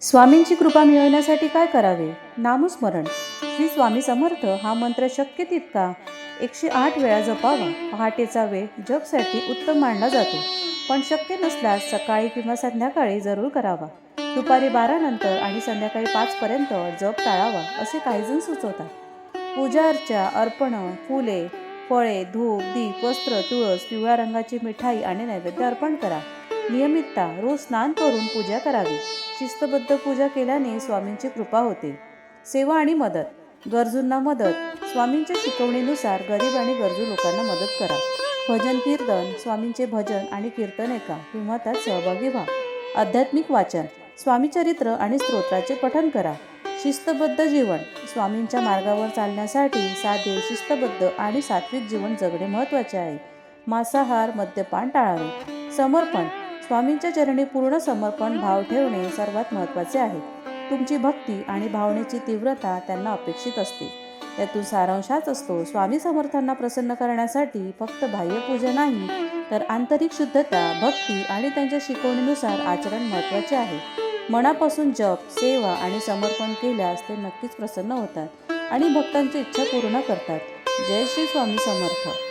स्वामींची कृपा मिळवण्यासाठी काय करावे? नामस्मरण. श्री स्वामी समर्थ हा मंत्र शक्य तितका. एकशे आठ वेळा जपावा. पहाटेचा वेळ. जपसाठी उत्तम मानला जातो. पण शक्य नसल्यास सकाळी किंवा संध्याकाळी जरूर करावा. दुपारी बारा नंतर आणि संध्याकाळी पाचपर्यंत जप टाळावा असे काहीजण सुचवतात. पूजा अर्चा अर्पणं फुले फळे धूप दीप वस्त्र तुळस पिवळ्या रंगाची मिठाई आणि नैवेद्य अर्पण करा. नियमितता रोज स्नान करून पूजा करावी. शिस्तबद्ध पूजा केल्याने स्वामींची कृपा होते. सेवा आणि मदत. गरजूंना मदत. स्वामींच्या शिकवणीनुसार गरीब आणि गरजू लोकांना मदत करा. भजन कीर्तन स्वामींचे भजन आणि कीर्तन ऐका किंवा त्यात सहभागी व्हा. आध्यात्मिक वाचन. स्वामी चरित्र आणि स्तोत्राचे पठन करा. शिस्तबद्ध जीवन. स्वामींच्या मार्गावर चालण्यासाठी साधे शिस्तबद्ध आणि सात्विक जीवन जगणे महत्त्वाचे आहे. मांसाहार मद्यपान टाळावे. समर्पण. स्वामींच्या चरणी पूर्ण समर्पण भाव ठेवणे सर्वात महत्त्वाचे आहे. तुमची भक्ती आणि भावनेची तीव्रता त्यांना अपेक्षित असते. त्यातून सारांश हाच असतो स्वामी समर्थांना प्रसन्न करण्यासाठी फक्त बाह्यपूजा नाही तर आंतरिक शुद्धता भक्ती आणि त्यांच्या शिकवणीनुसार आचरण महत्त्वाचे आहे. मनापासून जप सेवा आणि समर्पण केल्यास ते नक्कीच प्रसन्न होतात आणि भक्तांची इच्छा पूर्ण करतात. जय श्री स्वामी समर्थ.